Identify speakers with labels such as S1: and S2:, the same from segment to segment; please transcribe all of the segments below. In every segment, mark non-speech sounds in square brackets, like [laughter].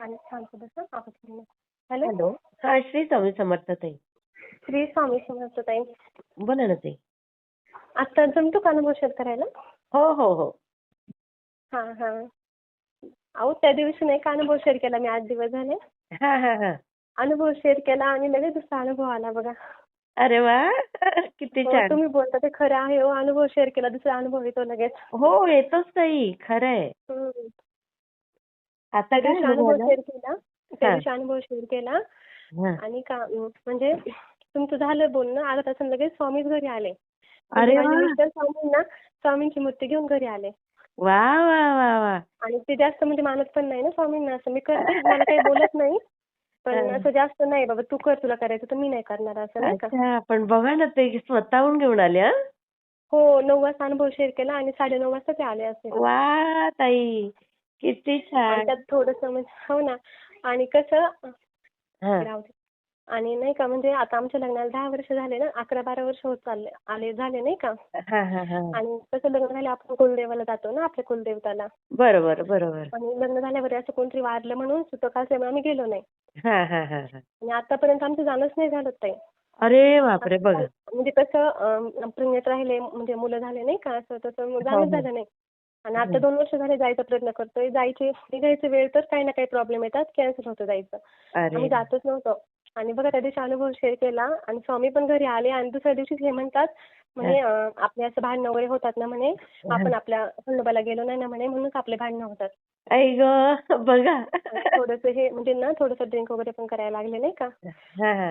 S1: Hello?
S2: Hello. हा श्री स्वामी समर्थ ताई?
S1: श्री स्वामी समर्थ ताई.
S2: बोला ना ताई.
S1: आता जमतो का अनुभव शेअर करायला?
S2: हो हो हो.
S1: हां हां. अहो त्या दिवशी नाही का अनुभव शेअर केला मी? आठ दिवस झाले.
S2: हा हा हा.
S1: अनुभव शेअर केला आणि लगेच दुसरा अनुभव आला बघा.
S2: अरे वा! किती
S1: हो,
S2: छान.
S1: तुम्ही बोलता ते खरं आहे हो. अनुभव शेअर केला दुसरा अनुभव येतो लगेच.
S2: हो येतोच ताई. खरंय
S1: हम्म.
S2: आता काय अनुभव?
S1: शेअर केला. त्या. दिवशी अनुभव शेअर केला. आणि का म्हणजे तुमचं झालं बोलणं. अर्धा तासानं लगेच स्वामीच घरी आले.
S2: अरे
S1: म्हणजे मिस्टर स्वामींना स्वामींची मूर्ती घेऊन घरी आले.
S2: वा वा वा वा.
S1: आणि ते जास्त म्हणजे मानत पण नाही ना स्वामींना. असं मी करते [laughs] मला काही बोलत नाही. पण. असं जास्त नाही बाबा तू कर तुला करायचं तर मी नाही करणार. असं नाही का?
S2: अच्छा पण बघा ना ते स्वतःहून घेऊन आले हा?
S1: हो नऊ वाजता अनुभव शेअर केला आणि साडे नऊ वाजता ते आले असेल.
S2: वा ताई. किती छान.
S1: त्यात थोडंसं म्हणजे हो ना. आणि कसं
S2: हा.
S1: राहू दे. आणि नाही का म्हणजे आता आमच्या लग्नाला दहा वर्ष झाले ना अकरा बारा वर्ष होत चालले आले झाले नाही का?
S2: हा हा हा.
S1: आणि कसं लग्न झालं आपण कुलदेवाला जातो ना आपल्या कुलदेवताला.
S2: बरोबर बरोबर.
S1: आणि लग्न झाल्यावर असं कोणतरी वारलं म्हणून सुतक असल्यामुळे आम्ही गेलो नाही.
S2: हा हा हा हा.
S1: आणि आतापर्यंत आमचं जाणंच नाही झालं ताई.
S2: अरे बापरे बघा.
S1: म्हणजे कसं प्रेग्नेंट राहिले म्हणजे मुलं झाले नाही का असं तसं मग जाणंच
S2: हो, हो.
S1: झालं नाही. आणि आता
S2: हं.
S1: दोन वर्ष झाले जायचा प्रयत्न करतोय. जायचे निघायचे वेळ तर काही ना काही प्रॉब्लेम येतात. कॅन्सल होतं जायचं. आम्ही जातच नव्हतो. आणि बघा त्या दिवशी अनुभव शेअर केला आणि स्वामी पण घरी आले आणि दुसऱ्या दिवशी हे म्हणतात म्हणे आपले असं भांडणं वगैरे होतात ना म्हणे आपण आपल्या खंडोबाला गेलो नाही ना म्हणे म्हणूनच आपले भांडणं होतात.
S2: आई ग बघा.
S1: थोडंसं हे म्हणजे ना थोडंसं ड्रिंक वगैरे पण करायला लागले नाही का?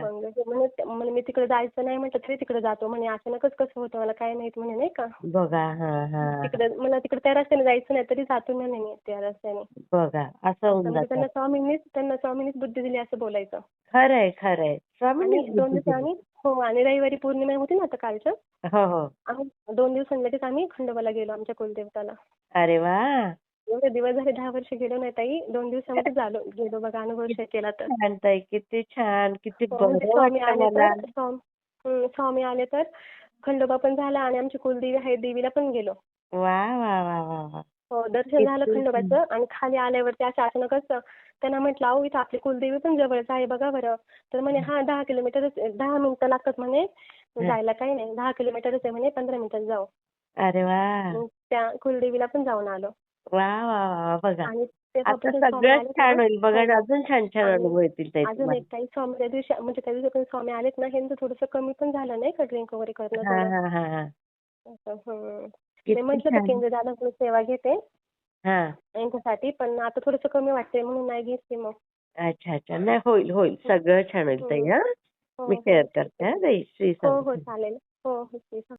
S1: मग म्हणे म्हणे मी तिकडे जायचं नाही म्हटलं तरी तिकडे जातो म्हणे अचानकच कसं होतं मला काय माहीत म्हणे नाही का?
S2: बघा हा हा.
S1: तिकडे मला तिकडे त्या रस्त्याने जायचं नाही तरी जातो म्हणे मी त्या रस्त्याने.
S2: बघा असं होऊन
S1: म्हणजे
S2: जात.
S1: त्यांना स्वामींनीच त्यांना स्वामींनीच बुद्धी दिली असं बोलायचं.
S2: खरंय खरंय.
S1: दोन दिवसांनी हो आणि रविवारी पौर्णिमा होती ना आता कालचं.
S2: हो हो.
S1: आम्ही दोन दिवसांनी लगेच आम्ही खंडोबाला गेलो आमच्या कुलदेवताला.
S2: अरे वा!
S1: एवढे दिवस झाले दहा वर्ष गेलो नाही ताई दोन दिवसामध्ये झालो गेलो बघा अनुभव शेअर केला तर.
S2: किती छान किती
S1: हो, म्हणजे स्वामी आले तर स्वाम- आले तर खंडोबा पण झाला आणि आमची कुलदेवी आहे देवीला पण गेलो.
S2: वा वा वा वा.
S1: हो दर्शन झालं खंडोबाचं आणि खाली आल्यावरती असं अचानकच त्यांना म्हटलं अहो इथं आपली कुलदेवी पण जवळच आहे बघा बरं. तर म्हणे हा दहा किलोमीटरच दहा मिनिटं लागतात म्हणे. जायला काही नाही. दहा किलोमीटरच आहे म्हणे. पंधरा मिनिटात जाऊ.
S2: अरे वा.
S1: मग त्या कुलदेवीला पण जाऊन आलो.
S2: वा वा वा बघा.
S1: आणि
S2: आता
S1: स्वामी
S2: सगळंच
S1: आले
S2: छान
S1: ना,
S2: होईल. बघा
S1: हो.
S2: अजून छान छान
S1: आणि
S2: अनुभव येतील ताई
S1: अजून
S2: तुम्हाला
S1: एक काही स्वामी त्या दिवशी म्हणजे त्या दिवशी पण स्वामी आलेत ना. ह्यांचं थोडंसं कमी पण झालं नाही का? ड्रिंक वगैरे करणं
S2: हा
S1: थोडं.
S2: हा हा हा.
S1: असं, हं. मी म्हटलं केंद्र सेवा घेते.
S2: हा.
S1: यांच्यासाठी पण आता थोडंसं कमी वाटतंय म्हणून नाही घेते मग.
S2: अच्छा अच्छा. नाही होईल होईल. सगळं छान होईल ताई हा.
S1: हो.
S2: मी
S1: हो.
S2: शेअर करते हा ताई. श्री
S1: हो हो चालेल. हो हो आहे.